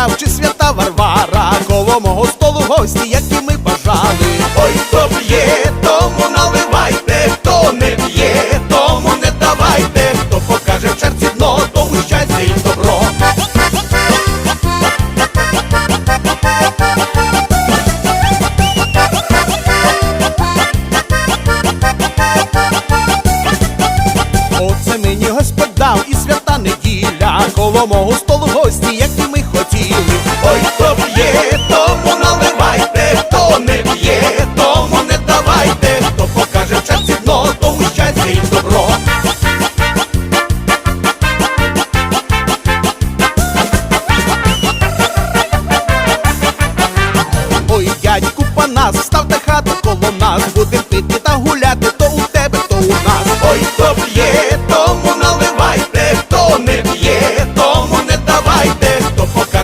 гуляв, чи свята Варвара, коло мого столу гості, які ми бажали. Ой, хто п'є, тому наливайте, хто не п'є, тому не давайте, хто покаже в черці дно, тому щастя і добро. Оце мені Господь дав і свята неділя, коло мого столу гості, які ми Панас, ставте хату коло нас, будем пити та гуляти.